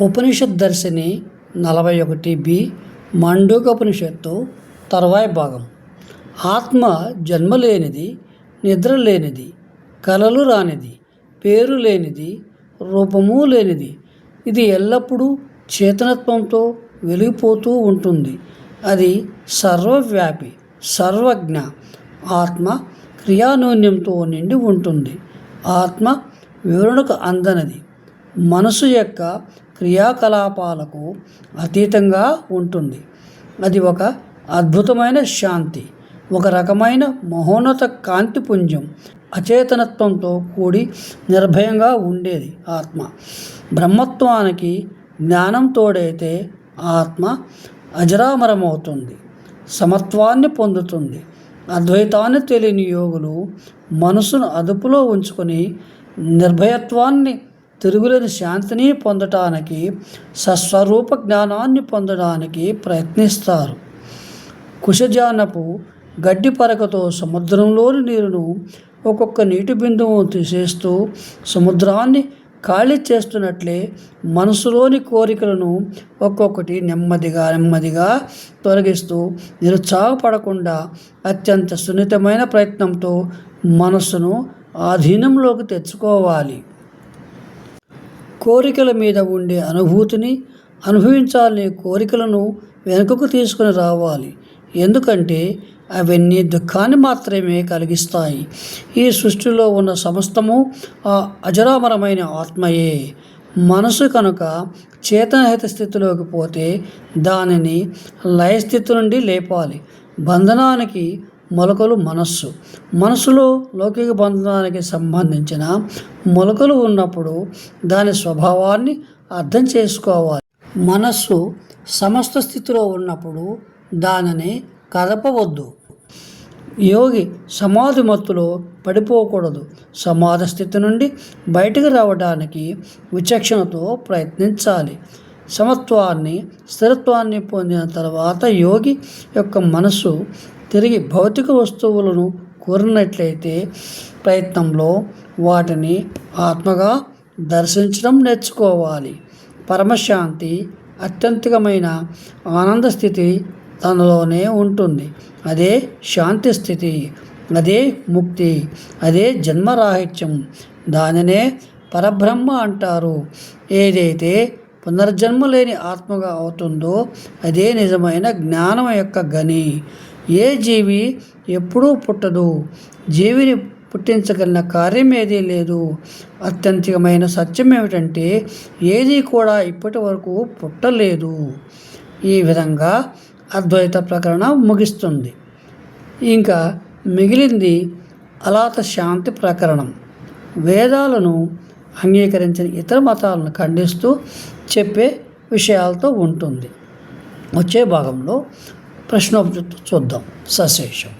ఉపనిషత్ దర్శిని నలభై ఒకటి బి మండూకోపనిషత్తు తర్వాయి భాగం. ఆత్మ జన్మ లేనిది నిద్ర లేనిది కలలు రానిది పేరు లేనిది రూపము లేనిది ఇది ఎల్లప్పుడూ చేతనత్వంతో వెలిగిపోతూ ఉంటుంది. అది సర్వవ్యాపి సర్వజ్ఞ ఆత్మ క్రియానూన్యంతో నిండి ఉంటుంది. ఆత్మ వివరణకు అందనది. మనసు యొక్క క్రియాకలాపాలకు అతీతంగా ఉంటుంది. అది ఒక అద్భుతమైన శాంతి ఒక రకమైన మహోన్నత కాంతిపుంజం అచేతనత్వంతో కూడి నిర్భయంగా ఉండేది ఆత్మ. బ్రహ్మత్వానికి జ్ఞానం తోడైతే ఆత్మ అజరామరమవుతుంది సమత్వాన్ని పొందుతుంది. అద్వైతాన్ని తెలియని యోగులు మనసును అదుపులో ఉంచుకొని నిర్భయత్వాన్ని తిరుగులేని శాంతిని పొందటానికి సస్వరూప జ్ఞానాన్ని పొందడానికి ప్రయత్నిస్తారు. కుశజానపు గడ్డి పరకతో సముద్రంలోని నీరును ఒక్కొక్క నీటి బిందువు తీసేస్తూ సముద్రాన్ని ఖాళీ చేస్తున్నట్లే మనసులోని కోరికలను ఒక్కొక్కటి నెమ్మదిగా నెమ్మదిగా తొలగిస్తూ నిరుత్సాహపడకుండా అత్యంత సున్నితమైన ప్రయత్నంతో మనస్సును ఆధీనంలోకి తెచ్చుకోవాలి. కోరికల మీద ఉండే అనుభూతిని అనుభవించాలనే కోరికలను వెనుకకు తీసుకుని రావాలి. ఎందుకంటే అవన్నీ దుఃఖాన్ని మాత్రమే కలిగిస్తాయి. ఈ సృష్టిలో ఉన్న సమస్తము ఆ అజరామరమైన ఆత్మయే. మనసు కనుక చేతనహిత స్థితిలోకి పోతే దానిని లయస్థితి నుండి లేపాలి. బంధనానికి మొలకలు మనస్సు. మనసులో లౌకిక బంధనానికి సంబంధించిన మొలకలు ఉన్నప్పుడు దాని స్వభావాన్ని అర్థం చేసుకోవాలి. మనస్సు సమస్త స్థితిలో ఉన్నప్పుడు దానిని కదపవద్దు. యోగి సమాధి మత్తులో పడిపోకూడదు. సమాధి స్థితి నుండి బయటకు రావడానికి విచక్షణతో ప్రయత్నించాలి. సమత్వాన్ని స్థిరత్వాన్ని పొందిన తర్వాత యోగి యొక్క మనసు తిరిగి భౌతిక వస్తువులను కోరినట్లయితే ప్రయత్నంలో వాటిని ఆత్మగా దర్శించడం నేర్చుకోవాలి. పరమశాంతి అత్యంతికమైన ఆనంద స్థితి తనలోనే ఉంటుంది. అదే శాంతి స్థితి అదే ముక్తి అదే జన్మరాహిత్యం. దానినే పరబ్రహ్మ అంటారు. ఏదైతే పునర్జన్మ లేని ఆత్మగా అవుతుందో అదే నిజమైన జ్ఞానం యొక్క గని. ఏ జీవి ఎప్పుడూ పుట్టదు. జీవిని పుట్టించగలిగిన కార్యం ఏదీ లేదు. అత్యంతికమైన సత్యం ఏమిటంటే ఏది కూడా ఇప్పటి వరకు పుట్టలేదు. ఈ విధంగా అద్వైత ప్రకరణం ముగిస్తుంది. ఇంకా మిగిలింది అలాత శాంతి ప్రకరణం. వేదాలను అంగీకరించిన ఇతర మతాలను ఖండిస్తూ చెప్పే విషయాలతో ఉంటుంది. వచ్చే భాగంలో ప్రశ్నోపరి చూద్దాం. సశేషం.